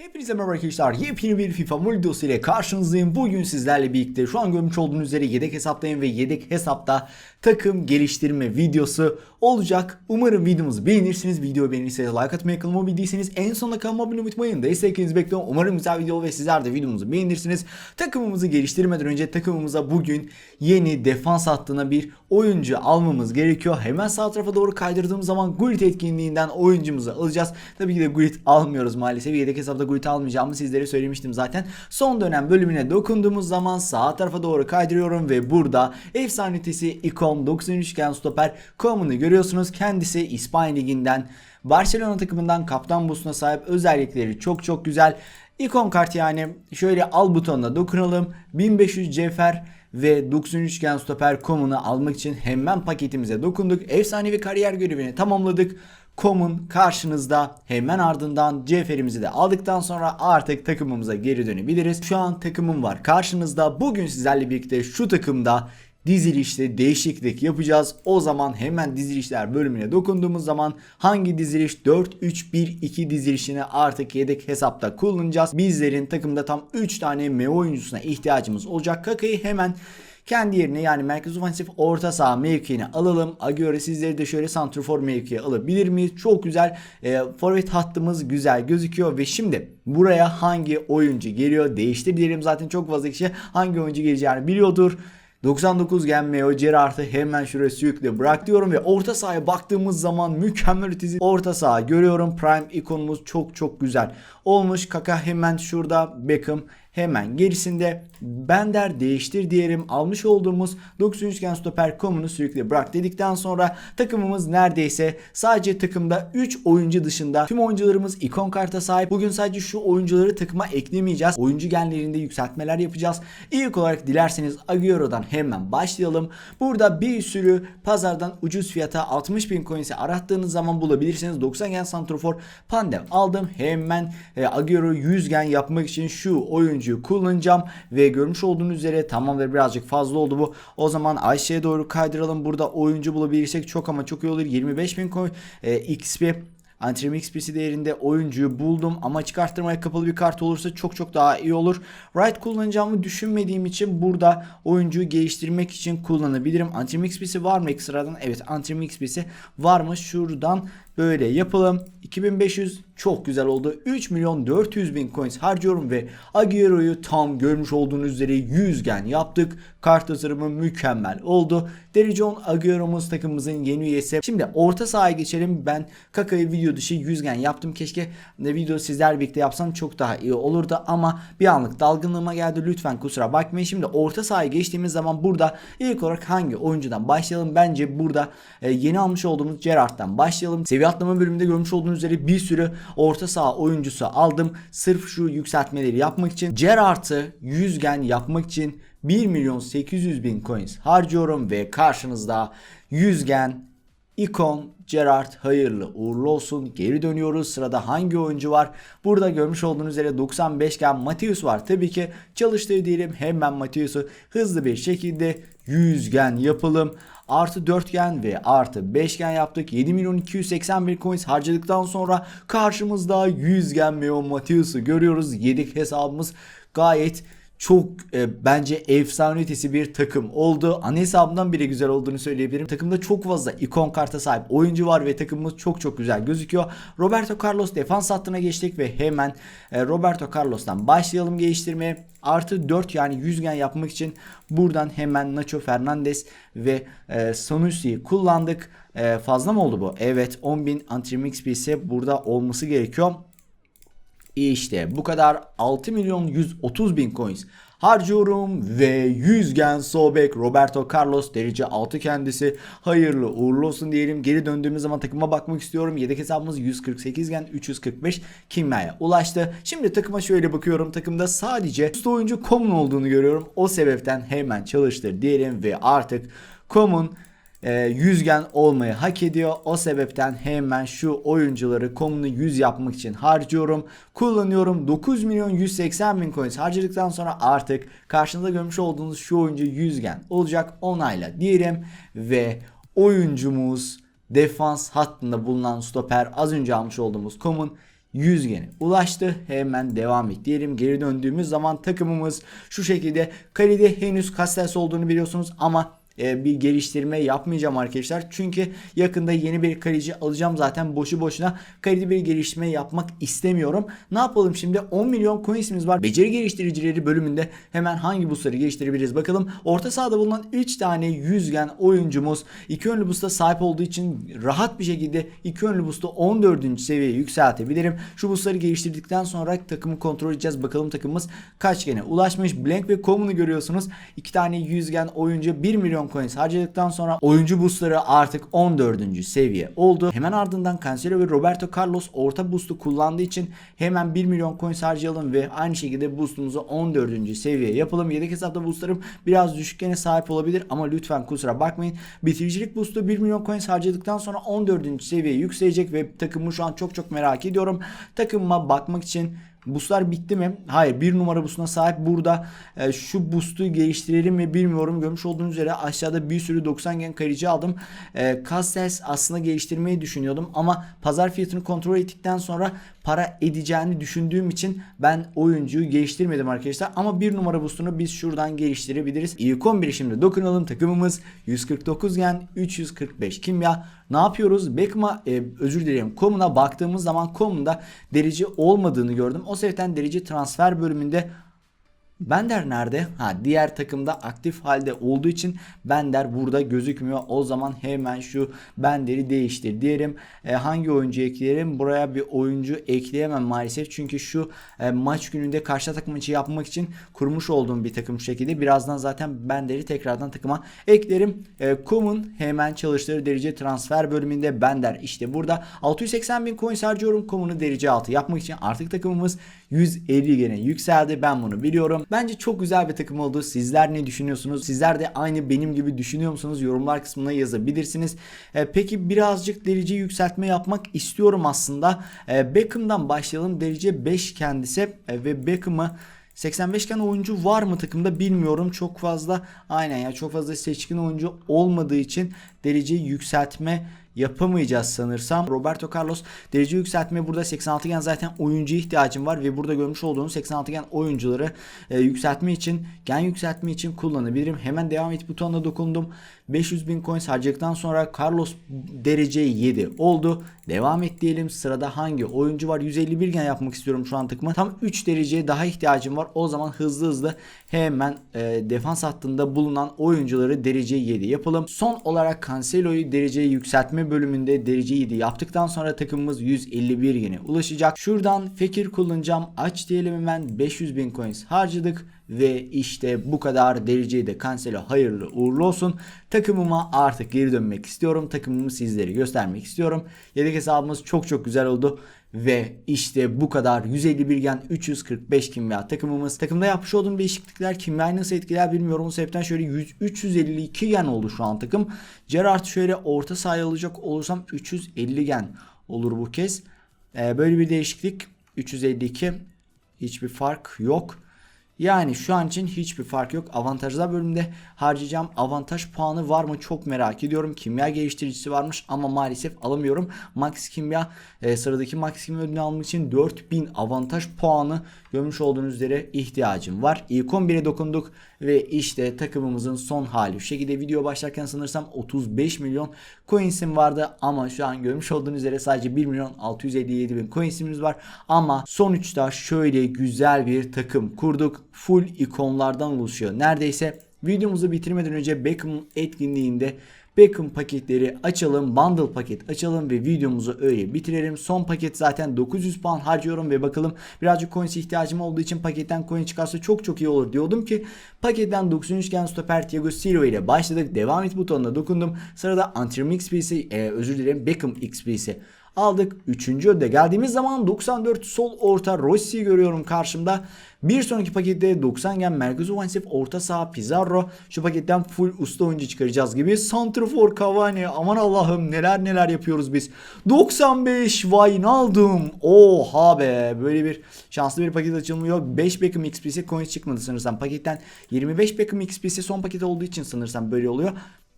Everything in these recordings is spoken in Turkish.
Hepinize merhaba arkadaşlar. Yepyeni bir FIFA videosu ile karşınızdayım. Bugün sizlerle birlikte şu an görmüş olduğunuz üzere yedek hesaptayım ve yedek hesapta takım geliştirme videosu olacak. Umarım videomuzu beğenirsiniz. Videoyu beğenirseniz like atmayı, kanalıma abone değilseniz en sonuna kanalıma abone unutmayın. Desteklerinizi bekliyorum. Umarım güzel video ve sizler de videomuzu beğenirsiniz. Takımımızı geliştirmeden önce takımımıza bugün yeni defans hattına bir oyuncu almamız gerekiyor. Hemen sağ tarafa doğru kaydırdığım zaman Gullit etkinliğinden oyuncumuzu alacağız. Tabii ki de Gullit almıyoruz maalesef. Yedek hesapta Gullit almayacağımı sizlere söylemiştim zaten. Son dönem bölümüne dokunduğumuz zaman sağ tarafa doğru kaydırıyorum ve burada efsane ötesi ikon 93 üçgen stoper Coman'ı görüyorsunuz. Kendisi İspanya Ligi'nden Barcelona takımından kaptan busuna sahip özellikleri çok çok güzel. İkon kart yani şöyle al butonuna dokunalım. 1500 cevher ve 93 üçgen stoper Coman'ı almak için hemen paketimize dokunduk. Efsanevi kariyer görevini tamamladık. Common karşınızda hemen ardından Cefer'imizi de aldıktan sonra artık takımımıza geri dönebiliriz. Şu an takımım var karşınızda. Bugün sizlerle birlikte şu takımda dizilişte değişiklik yapacağız. O zaman hemen dizilişler bölümüne dokunduğumuz zaman hangi diziliş 4-3-1-2 dizilişini artık yedek hesapta kullanacağız. Bizlerin takımda tam 3 tane M oyuncusuna ihtiyacımız olacak. Kaka'yı hemen kendi yerine yani merkez ofansif orta saha mevkiine alalım. Agüero sizleri de şöyle santrfor mevkiye alabilir miyiz? Çok güzel. E, forvet hattımız güzel gözüküyor ve şimdi buraya hangi oyuncu geliyor? Değiştir diyelim zaten çok fazla kişi hangi oyuncu geleceğini biliyordur. 99 gelmiyor. Gerard'ı hemen şuraya sürükle bırak diyorum ve orta sahaya baktığımız zaman mükemmel ötesi orta saha görüyorum. Prime ikonumuz çok çok güzel olmuş. Kaka hemen şurada Beckham hemen gerisinde Bender değiştir diyelim almış olduğumuz 93 üçgen stoper komunu sürükle bırak dedikten sonra takımımız neredeyse sadece takımda 3 oyuncu dışında tüm oyuncularımız ikon karta sahip. Bugün sadece şu oyuncuları takıma eklemeyeceğiz. Oyuncu genlerinde yükseltmeler yapacağız. İlk olarak dilerseniz Agüero'dan hemen başlayalım. Burada bir sürü pazardan ucuz fiyata 60 bin coins'i arattığınız zaman bulabilirsiniz. 90 gen santrofor pandem aldım. Hemen e, Agüero 100 gen yapmak için şu oyuncuyu kullanacağım ve görmüş olduğunuz üzere tamamdır birazcık fazla oldu bu. O zaman aşağıya doğru kaydıralım. Burada oyuncu bulabilirsek çok ama çok iyi olur. 25 bin coin e, XP Antrenman XP'si değerinde oyuncuyu buldum ama çıkarttırmaya kapalı bir kart olursa çok çok daha iyi olur. Right kullanacağımı düşünmediğim için burada oyuncuyu geliştirmek için kullanabilirim. Antrenman XP'si var mı ekstradan? Evet Antrenman XP'si varmış. Şuradan böyle yapalım. 2500 çok güzel oldu. 3 milyon 400 bin coins harcıyorum ve Agüero'yu tam görmüş olduğunuz üzere 100 gen yaptık. Kart tasarımı mükemmel oldu. Derece Agüero'muz takımımızın yeni üyesi. Şimdi orta sahaya geçelim. Ben Kaka'yı video dışı 100 gen yaptım. Keşke de video sizler birlikte yapsam çok daha iyi olurdu ama bir anlık dalgınlığıma geldi. Lütfen kusura bakmayın. Şimdi orta sahaya geçtiğimiz zaman burada ilk olarak hangi oyuncudan başlayalım? Bence burada e, yeni almış olduğumuz Gerard'dan başlayalım. Seviye atlama bölümünde görmüş olduğunuz üzere bir sürü orta saha oyuncusu aldım. Sırf şu yükseltmeleri yapmak için. Gerard'ı 100 gen yapmak için 1 milyon 800 bin coins harcıyorum ve karşınızda 100 gen ikon Gerard hayırlı uğurlu olsun. Geri dönüyoruz. Sırada hangi oyuncu var? Burada görmüş olduğunuz üzere 95 gen Matius var. Tabii ki çalıştır diyelim. Hemen Matius'u hızlı bir şekilde 100 gen yapalım. Artı 4 gen ve artı 5 gen yaptık. 7 milyon 281 coins harcadıktan sonra karşımızda 100 gen Meo Matius'u görüyoruz. Yedik hesabımız gayet çok e, bence efsane ötesi bir takım oldu. Ana hesabımdan bile güzel olduğunu söyleyebilirim. Takımda çok fazla ikon karta sahip oyuncu var ve takımımız çok çok güzel gözüküyor. Roberto Carlos defans hattına geçtik ve hemen e, Roberto Carlos'tan başlayalım geliştirmeye. Artı 4 yani 100 gen yapmak için buradan hemen Nacho Fernandez ve e, Sanusi'yi kullandık. E, fazla mı oldu bu? Evet 10.000 antrenman XP'si burada olması gerekiyor. İşte bu kadar 6 milyon 130 bin coins harcıyorum ve 100 gen Sobek Roberto Carlos derece 6 kendisi hayırlı uğurlu olsun diyelim. Geri döndüğümüz zaman takıma bakmak istiyorum. Yedek hesabımız 148 gen 345 kimyaya ulaştı. Şimdi takıma şöyle bakıyorum. Takımda sadece usta oyuncu Common olduğunu görüyorum. O sebepten hemen çalıştır diyelim ve artık Common e, yüzgen olmayı hak ediyor. O sebepten hemen şu oyuncuları komunu 100 yapmak için harcıyorum. Kullanıyorum. 9 milyon 180 bin coins harcadıktan sonra artık karşınızda görmüş olduğunuz şu oyuncu yüzgen olacak. Onayla diyelim ve oyuncumuz defans hattında bulunan stoper az önce almış olduğumuz komun yüzgeni ulaştı. Hemen devam et diyelim. Geri döndüğümüz zaman takımımız şu şekilde. Kalede henüz Castells olduğunu biliyorsunuz ama bir geliştirme yapmayacağım arkadaşlar. Çünkü yakında yeni bir kaleci alacağım zaten boşu boşuna kalede bir geliştirme yapmak istemiyorum. Ne yapalım şimdi 10 milyon coinsimiz var. Beceri geliştiricileri bölümünde hemen hangi boostları geliştirebiliriz bakalım. Orta sahada bulunan 3 tane yüzgen oyuncumuz 2 önlü boost'a sahip olduğu için rahat bir şekilde 2 önlü boost'u 14. seviyeye yükseltebilirim. Şu boostları geliştirdikten sonra takımı kontrol edeceğiz. Bakalım takımımız kaç gene ulaşmış. Blank ve Common'u görüyorsunuz. 2 tane yüzgen oyuncu 1 milyon coins harcadıktan sonra oyuncu boostları artık 14. seviye oldu. Hemen ardından Cancelo ve Roberto Carlos orta boost'u kullandığı için hemen 1 milyon coins harcayalım ve aynı şekilde boost'umuzu 14. seviye yapalım. Yedek hesapta boostlarım biraz düşükkene sahip olabilir ama lütfen kusura bakmayın. Bitiricilik boost'u 1 milyon coins harcadıktan sonra 14. seviyeye yükselecek ve takımı şu an çok çok merak ediyorum. Takımıma bakmak için Boostlar bitti mi? Hayır. Bir numara boostuna sahip burada. E, şu boost'u geliştirelim mi bilmiyorum. Görmüş olduğunuz üzere aşağıda bir sürü 90 gen kaleci aldım. E, Castells aslında geliştirmeyi düşünüyordum ama pazar fiyatını kontrol ettikten sonra para edeceğini düşündüğüm için ben oyuncuyu geliştirmedim arkadaşlar. Ama bir numara boostunu biz şuradan geliştirebiliriz. İlk 11'i şimdi dokunalım. Takımımız 149 gen 345 kimya. Ne yapıyoruz? Beckham'a e, özür dilerim. Komuna baktığımız zaman Komunda derece olmadığını gördüm. O sebepten derece transfer bölümünde Bender nerede? Ha diğer takımda aktif halde olduğu için Bender burada gözükmüyor. O zaman hemen şu Bender'i değiştir diyelim. E, hangi oyuncu ekleyelim? Buraya bir oyuncu ekleyemem maalesef. Çünkü şu e, maç gününde karşı takım içi yapmak için kurmuş olduğum bir takım şekilde. Birazdan zaten Bender'i tekrardan takıma eklerim. E, Kum'un hemen çalıştırır derece transfer bölümünde Bender işte burada. 680 bin coin harcıyorum Kum'unu derece altı yapmak için. Artık takımımız 150 gene yükseldi. Ben bunu biliyorum. Bence çok güzel bir takım oldu. Sizler ne düşünüyorsunuz? Sizler de aynı benim gibi düşünüyor musunuz? Yorumlar kısmına yazabilirsiniz. E, peki birazcık derece yükseltme yapmak istiyorum aslında. E, Beckham'dan başlayalım. Derece 5 kendisi e, ve Beckham'ı 85 iken oyuncu var mı takımda bilmiyorum. Çok fazla aynen ya çok fazla seçkin oyuncu olmadığı için dereceyi yükseltme yapamayacağız sanırsam. Roberto Carlos derece yükseltme burada 86 gen zaten oyuncu ihtiyacım var ve burada görmüş olduğunuz 86 gen oyuncuları e, yükseltme için gen yükseltme için kullanabilirim. Hemen devam et butonuna dokundum. 500 bin coins harcadıktan sonra Carlos derece 7 oldu. Devam et diyelim. Sırada hangi oyuncu var? 151 gen yapmak istiyorum şu an takıma. Tam 3 dereceye daha ihtiyacım var. O zaman hızlı hızlı hemen e, defans hattında bulunan oyuncuları derece 7 yapalım. Son olarak Cancelo'yu dereceye yükseltme bölümünde derece 7 yaptıktan sonra takımımız 151 gene ulaşacak. Şuradan fikir kullanacağım. Aç diyelim hemen 500 bin coins harcadık. Ve işte bu kadar dereceye de Cancelo hayırlı uğurlu olsun. Takımıma artık geri dönmek istiyorum. Takımımı sizlere göstermek istiyorum. Yedek hesabımız çok çok güzel oldu. Ve işte bu kadar 151 gen 345 kimya takımımız. Takımda yapmış olduğum değişiklikler kimyayı nasıl etkiler bilmiyorum. O sebepten şöyle 100, 352 gen oldu şu an takım. Gerrard şöyle orta sahaya alacak olursam 350 gen olur bu kez. Ee, böyle bir değişiklik 352 hiçbir fark yok. Yani şu an için hiçbir fark yok. Avantajlar bölümünde harcayacağım avantaj puanı var mı çok merak ediyorum. Kimya geliştiricisi varmış ama maalesef alamıyorum. Max Kimya e, sıradaki Max Kimya ödülünü almak için 4000 avantaj puanı görmüş olduğunuz üzere ihtiyacım var. İlk 11'e dokunduk ve işte takımımızın son hali. Şu şekilde video başlarken sanırsam 35 milyon coins'im vardı ama şu an görmüş olduğunuz üzere sadece 1 milyon 657 bin coins'imiz var. Ama sonuçta şöyle güzel bir takım kurduk. Full ikonlardan oluşuyor. Neredeyse videomuzu bitirmeden önce Beckham etkinliğinde Beckham paketleri açalım. Bundle paket açalım ve videomuzu öyle bitirelim. Son paket zaten 900 puan harcıyorum ve bakalım birazcık coins ihtiyacım olduğu için paketten coin çıkarsa çok çok iyi olur diyordum ki paketten 93 gen stoper Thiago Silva ile başladık. Devam et butonuna dokundum. Sırada Antrim XP'si e, özür dilerim Beckham XP'si aldık. Üçüncü öde geldiğimiz zaman 94 sol orta Rossi görüyorum karşımda. Bir sonraki pakette 90 gen merkez ofansif orta saha Pizarro. Şu paketten full usta oyuncu çıkaracağız gibi. Santrafor Cavani aman Allah'ım neler neler yapıyoruz biz. 95 Wijnaldum. Oha be böyle bir şanslı bir paket açılmıyor. 5 Beckham XP'si coins çıkmadı sanırsam. Paketten 25 Beckham XP'si son paket olduğu için sanırsam böyle oluyor.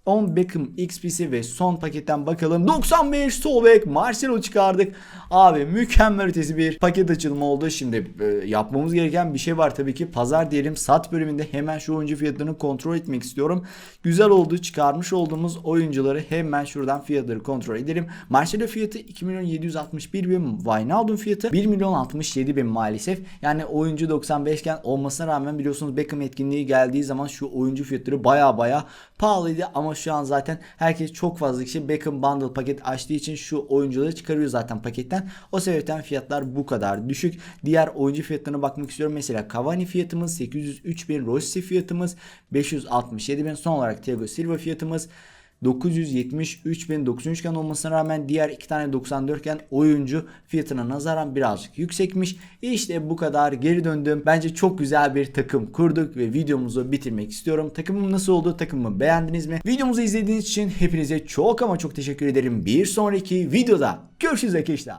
10 Beckham XP'si ve son paketten bakalım. 95 sol bek Marcelo çıkardık. Abi mükemmel ötesi bir paket açılımı oldu. Şimdi e, yapmamız gereken bir şey var tabii ki. Pazar diyelim sat bölümünde hemen şu oyuncu fiyatlarını kontrol etmek istiyorum. Güzel oldu. Çıkarmış olduğumuz oyuncuları hemen şuradan fiyatları kontrol edelim. Marcelo fiyatı 2 milyon 761 bin. Wijnaldum fiyatı 1 milyon 67 bin maalesef. Yani oyuncu 95 iken olmasına rağmen biliyorsunuz Beckham etkinliği geldiği zaman şu oyuncu fiyatları baya baya pahalıydı ama şu an zaten herkes çok fazla kişi Beckham Bundle paket açtığı için şu oyuncuları çıkarıyor zaten paketten. O sebepten fiyatlar bu kadar düşük. Diğer oyuncu fiyatlarına bakmak istiyorum. Mesela Cavani fiyatımız 803 bin, Rossi fiyatımız 567 bin. Son olarak Thiago Silva fiyatımız 973 bin 93 iken olmasına rağmen diğer iki tane 94 iken oyuncu fiyatına nazaran birazcık yüksekmiş. İşte bu kadar geri döndüm. Bence çok güzel bir takım kurduk ve videomuzu bitirmek istiyorum. Takımım nasıl oldu? Takımımı beğendiniz mi? Videomuzu izlediğiniz için hepinize çok ama çok teşekkür ederim. Bir sonraki videoda görüşürüz arkadaşlar.